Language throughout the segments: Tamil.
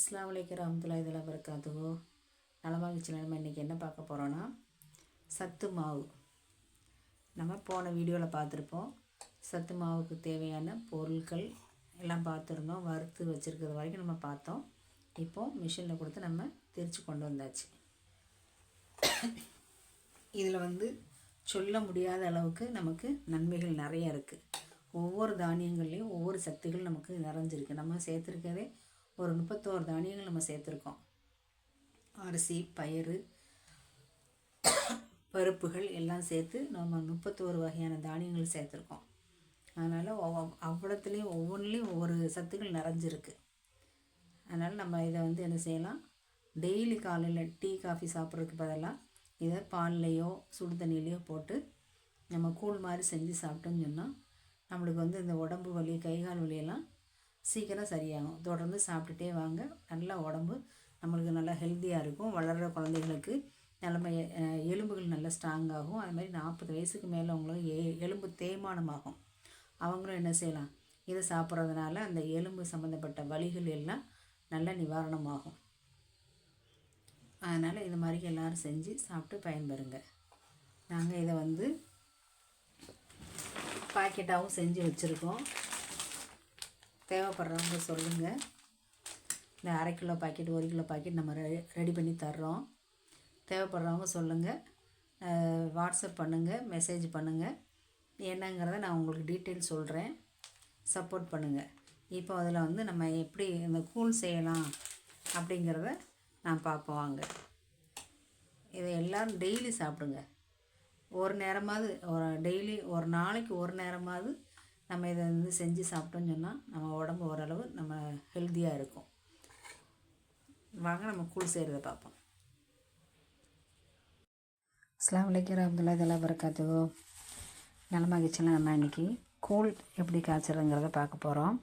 அஸ்லாம் வலைக்கம் இதெல்லாம் தலா நலமாக வச்சு நம்ம இன்றைக்கி என்ன பார்க்க போகிறோன்னா சத்து மாவு. நம்ம போன வீடியோவில் பார்த்துருப்போம். சத்து மாவுக்கு தேவையான பொருட்கள் எல்லாம் பார்த்துருந்தோம். வறுத்து வச்சுருக்கிறது வரைக்கும் நம்ம பார்த்தோம். இப்போது மிஷினில் கொடுத்து நம்ம திரித்து கொண்டு வந்தாச்சு. இதில் வந்து சொல்ல முடியாத அளவுக்கு நமக்கு நன்மைகள் நிறைய இருக்குது ஒவ்வொரு தானியங்கள்லேயும் ஒவ்வொரு சத்துகள் நமக்கு நிறைஞ்சிருக்கு. நம்ம சேர்த்துருக்கதே ஒரு முப்பத்தோரு தானியங்கள் நம்ம சேர்த்துருக்கோம். அரிசி பயிறு பருப்புகள் எல்லாம் சேர்த்து நம்ம முப்பத்தோரு வகையான தானியங்கள் சேர்த்துருக்கோம். அதனால் அவ்வளோத்துலேயும் ஒவ்வொன்றுலேயும் ஒவ்வொரு சத்துக்கள் நிறைஞ்சிருக்கு. அதனால் நம்ம இதை வந்து என்ன செய்யலாம்? டெய்லி காலையில் டீ காஃபி சாப்பிட்றதுக்கு பதிலாக இதை பால்லையோ சுடு தண்ணியிலையோ போட்டு நம்ம கூழ் மாதிரி செஞ்சு சாப்பிட்டோம்னு சொன்னால் நம்மளுக்கு வந்து இந்த உடம்பு வலி கை கால் வலியெல்லாம் சீக்கிரம் சரியாகும். தொடர்ந்து சாப்பிட்டுட்டே வாங்க. நல்லா உடம்பு நம்மளுக்கு நல்லா ஹெல்த்தியாக இருக்கும். வளர்கிற குழந்தைகளுக்கு நிலமை எலும்புகள் நல்லா ஸ்ட்ராங்காகும் அது மாதிரி நாற்பது வயசுக்கு மேலே அவங்களுக்கு எ எலும்பு தேய்மானமாகும். அவங்களும் என்ன செய்யலாம்? இதை சாப்பிட்றதுனால அந்த எலும்பு சம்மந்தப்பட்ட வலிகள் எல்லாம் நல்ல நிவாரணமாகும். அதனால் இது மாதிரி எல்லோரும் செஞ்சு சாப்பிட்டு பயன்பெறுங்க. நாங்கள் இதை வந்து பாக்கெட்டாகவும் செஞ்சு வச்சுருக்கோம். தேவைப்படுறவங்க சொல்லுங்கள் இந்த அரை கிலோ பாக்கெட் ஒரு கிலோ பாக்கெட் நம்ம ரெ ரெடி பண்ணி தர்றோம். தேவைப்படுறவங்க சொல்லுங்கள் வாட்ஸ்அப் பண்ணுங்கள் மெசேஜ் பண்ணுங்கள் என்னங்கிறத நான் உங்களுக்கு டீட்டெயில் சொல்கிறேன் சப்போர்ட் பண்ணுங்கள் இப்போ அதில் வந்து நம்ம எப்படி இந்த கூழ் செய்யலாம் அப்படிங்கிறத நான் பார்ப்போம் வாங்க. இதை எல்லோரும் டெய்லி சாப்பிடுங்க. ஒரு நேரமாவது ஒரு டெய்லி ஒரு நாளைக்கு ஒரு நேரமாவது நம்ம இதை வந்து செஞ்சு சாப்பிட்டோம்னு சொன்னால் நம்ம உடம்பு ஓரளவு நம்ம ஹெல்த்தியாக இருக்கும். வாங்க நம்ம கூழ் செய்கிறத பார்ப்போம். அஸ்லாம் வலைக்கம் ரஹமத்துல்லா இதெல்லாம் வரக்காத்துவோ நலமாகிச்சுலாம் நம்ம இன்றைக்கி கூழ் எப்படி காய்ச்சலுங்கிறத பார்க்க போகிறோம்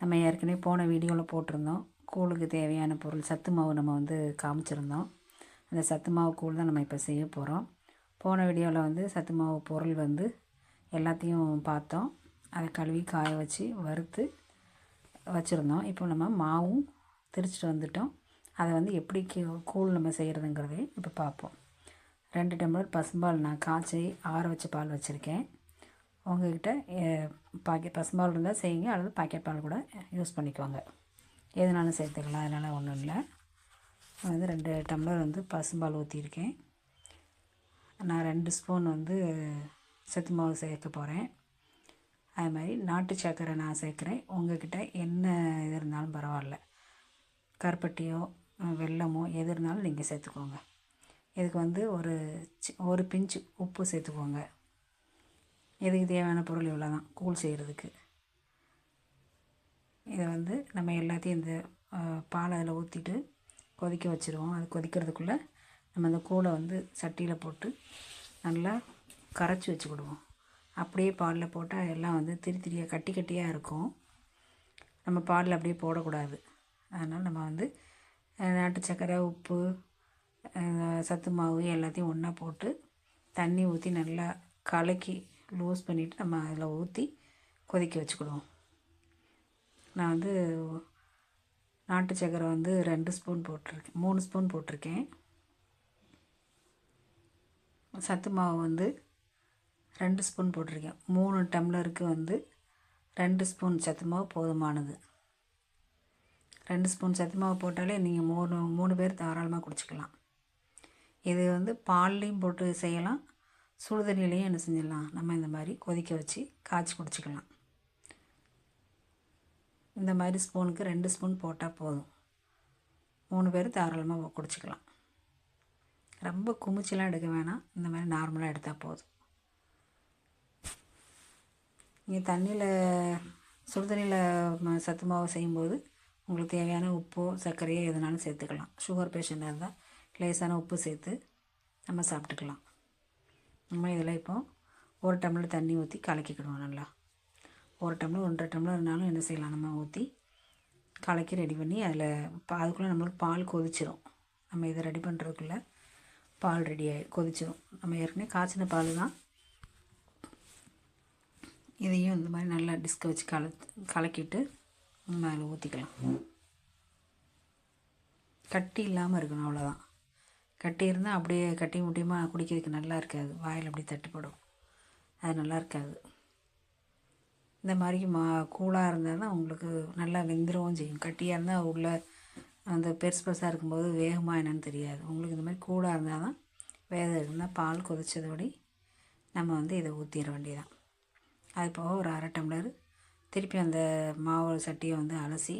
நம்ம ஏற்கனவே போன வீடியோவில் போட்டிருந்தோம். கூழுக்கு தேவையான பொருள் சத்து மாவு நம்ம வந்து காமிச்சிருந்தோம். அந்த சத்து மாவு கூழ் தான் நம்ம இப்போ செய்ய போகிறோம் போன வீடியோவில் வந்து சத்து மாவு பொருள் வந்து எல்லாத்தையும் பார்த்தோம். அதை கழுவி காய வச்சு வறுத்து வச்சுருந்தோம். இப்போ நம்ம மாவும் திரிச்சிட்டு வந்துட்டோம். அதை வந்து எப்படி கூழ் நம்ம செய்கிறதுங்கிறதே இப்போ பார்ப்போம். ரெண்டு டம்ளர் பசும்பால் நான் காய்ச்சி ஆற வச்ச பால் வச்சுருக்கேன். உங்கள்கிட்ட பாக்கெட் பசும்பால் இருந்தால் செய்யுங்க. அல்லது பாக்கெட் பால் கூட யூஸ் பண்ணிக்கோங்க. எதுனாலும் சேர்த்துக்கலாம். அதனால் ஒன்றும் இல்லை. வந்து ரெண்டு டம்ளர் வந்து பசும்பால் ஊற்றியிருக்கேன் நான் ரெண்டு ஸ்பூன் வந்து சத்து மாவு சேர்க்க போகிறேன் அது மாதிரி நாட்டு சர்க்கரை நான் சேர்க்குறேன். உங்கள்கிட்ட என்ன இது இருந்தாலும் பரவாயில்ல. கருப்பட்டியோ வெல்லமோ எது இருந்தாலும் நீங்கள் சேர்த்துக்கோங்க. இதுக்கு வந்து ஒரு ஒரு பிஞ்சு உப்பு சேர்த்துக்கோங்க. இதுக்கு தேவையான பொருள் இவ்வளோ தான் கூழ் செய்கிறதுக்கு இதை வந்து நம்ம எல்லாத்தையும் இந்த பாலை அதில் ஊற்றிட்டு கொதிக்க வச்சுருவோம். அது கொதிக்கிறதுக்குள்ளே நம்ம அந்த கூழை வந்து சட்டியில் போட்டு நல்லா கரைச்சி வச்சுக்கிடுவோம் அப்படியே பாலில் போட்டால் எல்லாம் வந்து திரி திரியாக கட்டி கட்டியாக இருக்கும். நம்ம பாலில் அப்படியே போடக்கூடாது. அதனால் நம்ம வந்து நாட்டு சர்க்கரை உப்பு சத்து மாவு எல்லாத்தையும் ஒன்றா போட்டு தண்ணி ஊற்றி நல்லா கலக்கி லூஸ் பண்ணிவிட்டு நம்ம அதில் ஊற்றி கொதிக்க வச்சுக்கிடுவோம். நான் வந்து நாட்டு சக்கரை வந்து ரெண்டு ஸ்பூன் போட்டிருக்கேன் மூணு ஸ்பூன் போட்டிருக்கேன். சத்து மாவு வந்து ரெண்டு ஸ்பூன் போட்டிருக்கேன். மூணு டம்ளருக்கு வந்து ரெண்டு ஸ்பூன் சத்துமாவு போதுமானது. ரெண்டு ஸ்பூன் சத்துமாவு போட்டாலே நீங்கள் மூணு மூணு பேர் தாராளமாக குடிச்சிக்கலாம். இது வந்து பால்லையும் போட்டு செய்யலாம். சுடுதண்ணிலையும் என்ன செஞ்சிடலாம். நம்ம இந்த மாதிரி கொதிக்க வச்சு காய்ச்சி குடிச்சிக்கலாம். இந்த மாதிரி ஸ்பூனுக்கு ரெண்டு ஸ்பூன் போட்டால் போதும். மூணு பேர் தாராளமாக குடிச்சிக்கலாம். ரொம்ப குமிச்செலாம் எடுக்க வேணாம். இந்த மாதிரி நார்மலாக எடுத்தால் போதும். நீங்கள் தண்ணியில் சுடு தண்ணியில் சத்து மாவு செய்யும்போது உங்களுக்கு தேவையான உப்போ சர்க்கரையோ எதுனாலும் சேர்த்துக்கலாம். சுகர் பேஷண்ட்டாக இருந்தால் லேசான உப்பு சேர்த்து நம்ம சாப்பிட்டுக்கலாம். நம்ம இதில் இப்போ ஒரு டம்ளர் தண்ணி ஊற்றி கலக்கிக்கிடுவோம் நல்லா. ஒரு டம்ளர் ஒன்றரை டம்ளர் இருந்தாலும் என்ன செய்யலாம் நம்ம ஊற்றி கலக்கி ரெடி பண்ணி அதில் அதுக்குள்ளே நம்மளுக்கு பால் கொதிச்சிடும் நம்ம இதை ரெடி பண்ணுறதுக்குள்ளே பால் ரெடி ஆகி கொதிச்சிடும் நம்ம ஏற்கனவே காய்ச்சின பால் தான் இதையும் இந்த மாதிரி நல்லா டிஸ்கை வச்சு கல கலக்கிட்டு மேலே அதில் ஊற்றிக்கலாம் கட்டி இல்லாமல் இருக்கணும் அவ்வளோதான் கட்டி இருந்தால் அப்படியே கட்டி முட்டியமாக குடிக்கிறதுக்கு நல்லா இருக்காது. வாயில் அப்படியே தட்டுப்படும். அது நல்லா இருக்காது. இந்த மாதிரி மா கூலாக இருந்தால் தான் உங்களுக்கு நல்லா வெந்துடவும் செய்யும். கட்டியாக இருந்தால் உள்ள அந்த பெருசு பெருசாக இருக்கும்போது வேகமாக என்னன்னு தெரியாது. உங்களுக்கு இந்த மாதிரி கூலாக இருந்தால் தான் வேக இருந்தால் பால் கொதித்ததோடி நம்ம வந்து இதை ஊற்றிட வேண்டியதான் அது போக ஒரு அரை டம்ளர். திருப்பி அந்த மாவு சட்டியை வந்து அலசி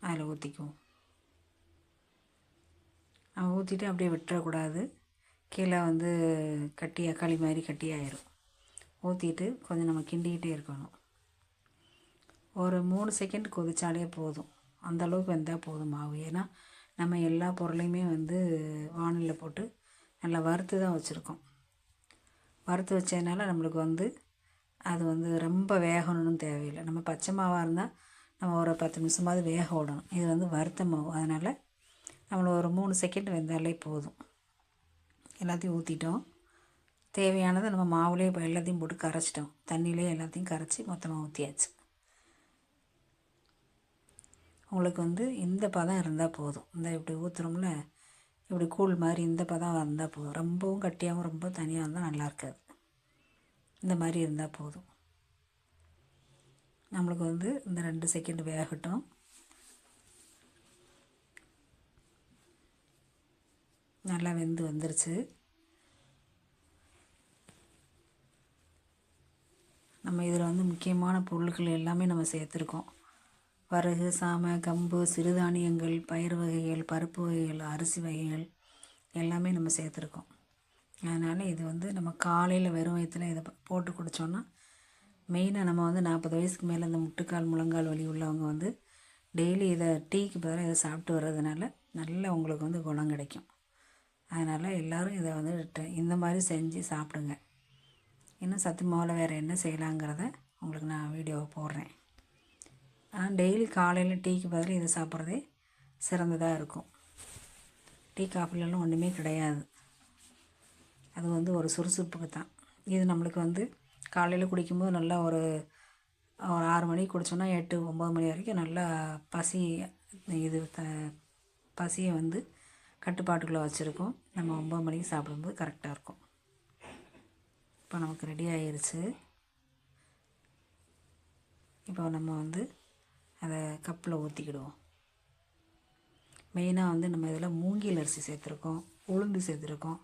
அதில் ஊற்றிக்குவோம் ஊற்றிட்டு அப்படியே விட்டுறக்கூடாது. கீழே வந்து கட்டியாக களி மாதிரி கட்டியாயிரும் ஊற்றிட்டு கொஞ்சம் நம்ம கிண்டிக்கிட்டே இருக்கணும். ஒரு மூணு செகண்ட் கொதிச்சாலே போதும். அந்த அளவுக்கு போதும் மாவு. ஏன்னா நம்ம எல்லா பொருளையுமே வந்து வானிலை போட்டு நல்லா வறுத்து தான் வச்சுருக்கோம். வறுத்து வச்சதுனால நம்மளுக்கு வந்து அது வந்து ரொம்ப வேகணும்னு தேவையில்லை. நம்ம பச்சை மாவாக இருந்தால் நம்ம ஒரு பத்து நிமிஷமாவது வேக விடணும். இது வந்து வறுத்த மாவு. அதனால் நம்மளை ஒரு மூணு செகண்ட் வெந்தாலே போதும். எல்லாத்தையும் ஊற்றிட்டோம் தேவையானதை நம்ம மாவுலேயே இப்போ எல்லாத்தையும் போட்டு கரைச்சிட்டோம். தண்ணியிலே எல்லாத்தையும் கரைச்சி மொத்தமாக ஊற்றியாச்சு உங்களுக்கு வந்து இந்த பதம் இருந்தால் போதும். இந்த இப்படி ஊற்றுறோம்ல இப்படி கூழ் மாதிரி இந்த பதம் இருந்தால் போதும். ரொம்பவும் கட்டியாகவும் ரொம்ப தனியாக இருந்தால் நல்லா இருக்காது. இந்த மாதிரி இருந்தால் போதும். நம்மளுக்கு வந்து இந்த ரெண்டு செகண்ட் வேகட்டும். நல்லா வெந்து வந்துருச்சு. நம்ம இதில் வந்து முக்கியமான பொருட்கள் எல்லாமே நம்ம சேர்த்துருக்கோம். வரகு சாமை கம்பு சிறுதானியங்கள் பயிர் வகைகள் பருப்பு வகைகள் அரிசி வகைகள் எல்லாமே நம்ம சேர்த்துருக்கோம். அதனால் இது வந்து நம்ம காலையில் வெறும் வயிற்றுல இதை போட்டு குடித்தோன்னா மெயினாக நம்ம வந்து நாற்பது வயசுக்கு மேலே இந்த முட்டுக்கால் முழங்கால் வலி உள்ளவங்க வந்து டெய்லி இதை டீக்கு பதிலாக இதை சாப்பிட்டு வர்றதுனால நல்ல உங்களுக்கு வந்து குணம் கிடைக்கும். அதனால் எல்லோரும் இதை வந்து இந்த மாதிரி செஞ்சு சாப்பிடுங்க. இன்னும் சத்து மாவில் வேறு என்ன செய்யலாங்கிறத உங்களுக்கு நான் வீடியோவை போடுறேன். ஆனால் டெய்லி காலையில் டீக்கு பதில் இதை சாப்பிட்றதே சிறந்ததாக இருக்கும். டீ காஃபிலெலாம் ஒன்றுமே கிடையாது. அது வந்து ஒரு சுறுசுறுப்புக்கு தான். இது நம்மளுக்கு வந்து காலையில் குடிக்கும்போது நல்லா ஒரு ஒரு ஆறு மணிக்கு குடித்தோன்னா எட்டு ஒம்பது மணி வரைக்கும் நல்லா பசி இது த பசியை வந்து கட்டுப்பாட்டுக்குள்ளே வச்சுருக்கோம். நம்ம ஒம்பது மணிக்கு சாப்பிடும்போது கரெக்டாக இருக்கும். இப்போ நமக்கு ரெடி ஆயிருச்சு. இப்போ நம்ம வந்து அதை கப்பில் ஊற்றிக்கிடுவோம் மெயினாக வந்து நம்ம இதில் மூங்கில் அரிசி சேர்த்துருக்கோம் உளுந்து சேர்த்துருக்கோம்.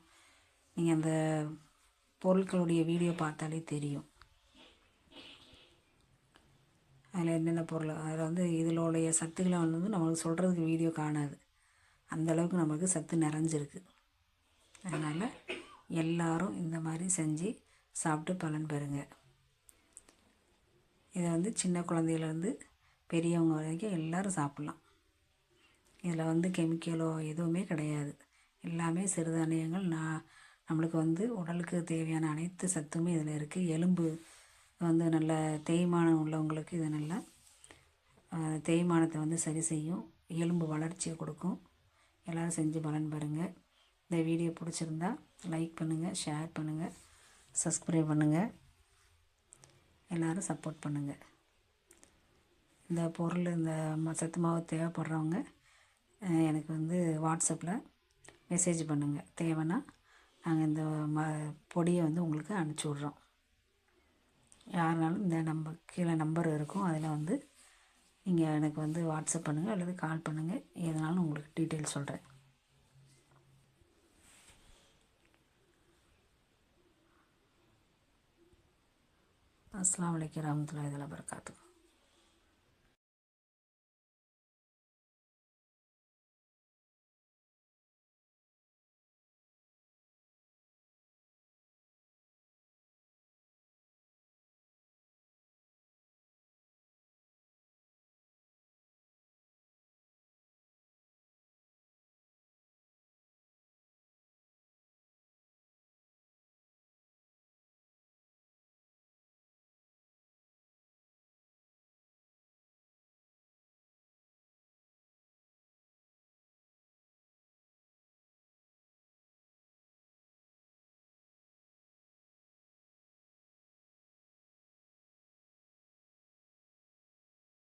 நீங்கள் அந்த பொருட்களுடைய வீடியோ பார்த்தாலே தெரியும். அதில் என்னென்ன பொருள் அதில் வந்து இதிலோடைய சத்துக்களை வந்து நம்மளுக்கு சொல்கிறதுக்கு வீடியோ காணாது. அந்தளவுக்கு நம்மளுக்கு சத்து நிறைஞ்சிருக்கு. அதனால் எல்லோரும் இந்த மாதிரி செஞ்சு சாப்பிட்டு பலன் பெறுங்க. இதை வந்து சின்ன குழந்தையிலேருந்து பெரியவங்க வரைக்கும் எல்லோரும் சாப்பிட்லாம். இதில் வந்து கெமிக்கலோ எதுவுமே கிடையாது. எல்லாமே சிறுதானியங்கள் நான் நம்மளுக்கு வந்து உடலுக்கு தேவையான அனைத்து சத்துமே இதில் இருக்குது எலும்பு வந்து நல்ல தேய்மானம் உள்ளவங்களுக்கு இது நல்லா தேய்மானத்தை வந்து சரி செய்யும். எலும்பு வளர்ச்சியை கொடுக்கும். எல்லோரும் செஞ்சு பலன் பாருங்கள் இந்த வீடியோ பிடிச்சிருந்தா லைக் பண்ணுங்கள் ஷேர் பண்ணுங்கள் சப்ஸ்கிரைப் பண்ணுங்கள் எல்லோரும் சப்போர்ட் பண்ணுங்கள் இந்த பொருள் இந்த சத்து மாவு தேவைப்படுறவங்க எனக்கு வந்து வாட்ஸ்அப்பில் மெசேஜ் பண்ணுங்கள் தேவைன்னா நாங்கள் இந்த ம பொடியை வந்து உங்களுக்கு அனுப்பிச்சி விட்றோம். யாருனாலும் இந்த நம்பர் கீழே நம்பர் இருக்கும். அதில் வந்து நீங்கள் எனக்கு வந்து வாட்ஸ்அப் பண்ணுங்கள் அல்லது கால் பண்ணுங்கள் எதனாலும் உங்களுக்கு டீட்டெயில் சொல்கிறேன். அஸ்லாம் வலைக்கம் இதில் வரகாத்துக்கு